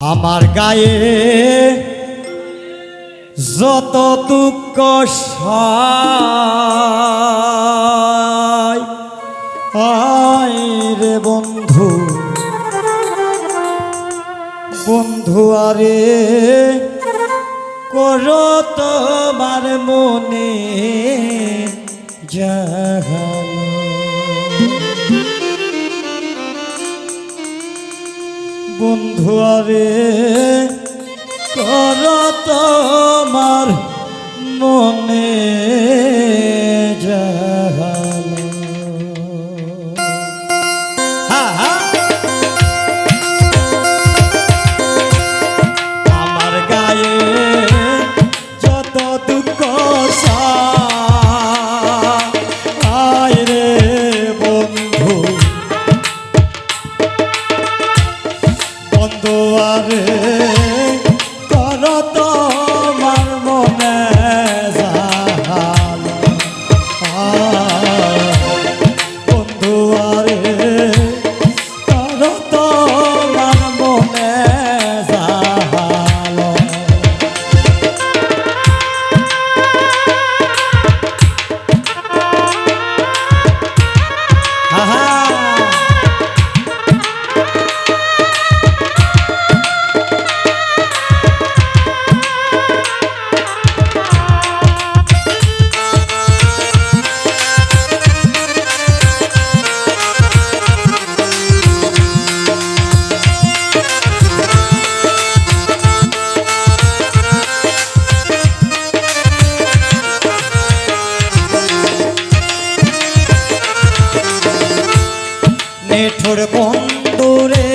আমার গায়ে যত দুঃখ আয় রে বন্ধু। বন্ধু আরে কর তোমার মনে যাহা বন্ধু আরে করত তোমার মনে। মেঠোর বন্ধুরে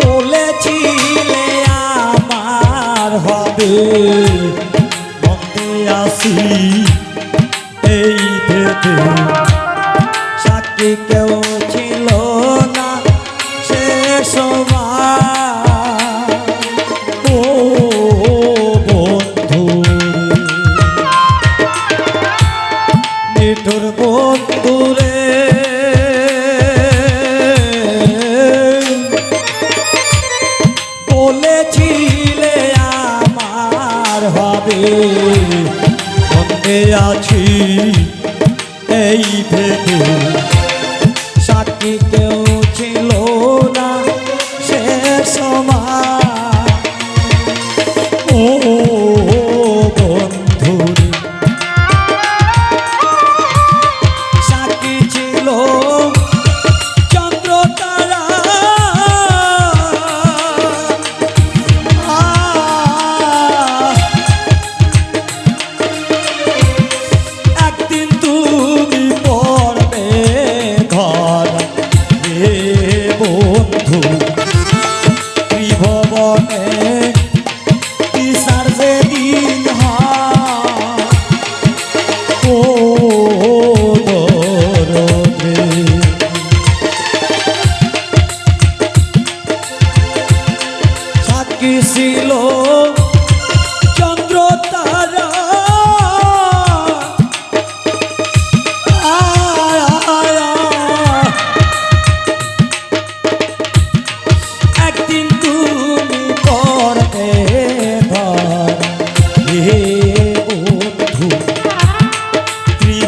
বলেছিলে আমার হবে আসি। এই সাক্ষী কেউ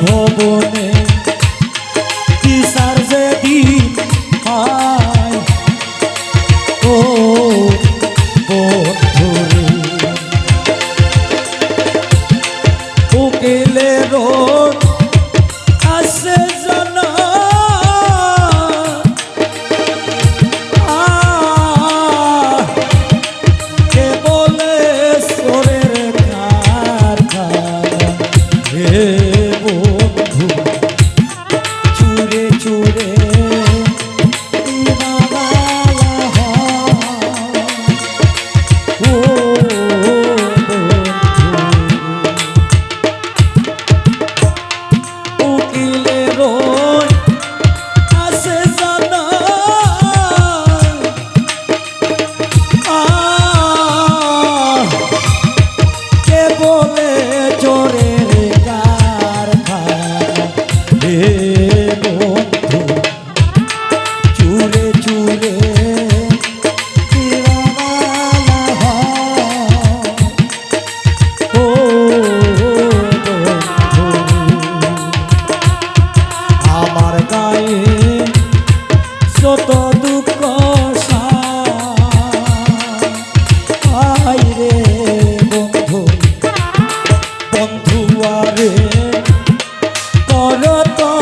ভবনে কর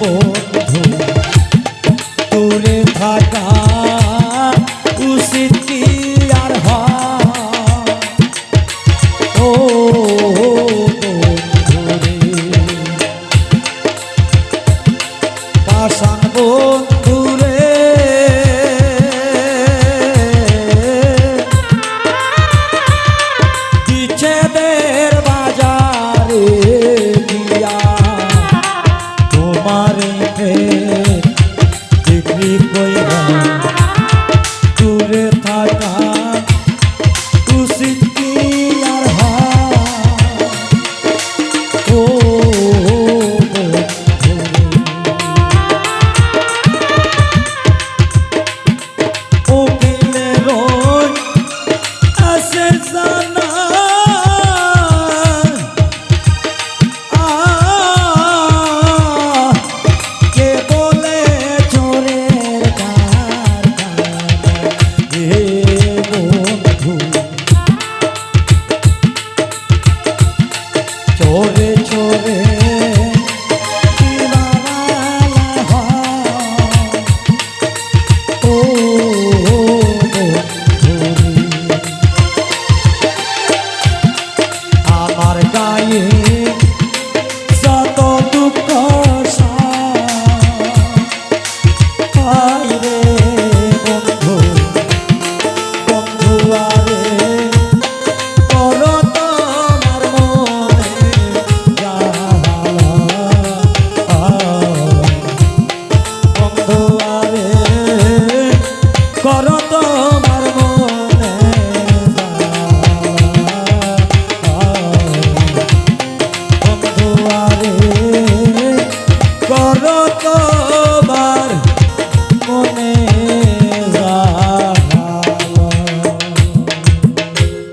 বন্ধু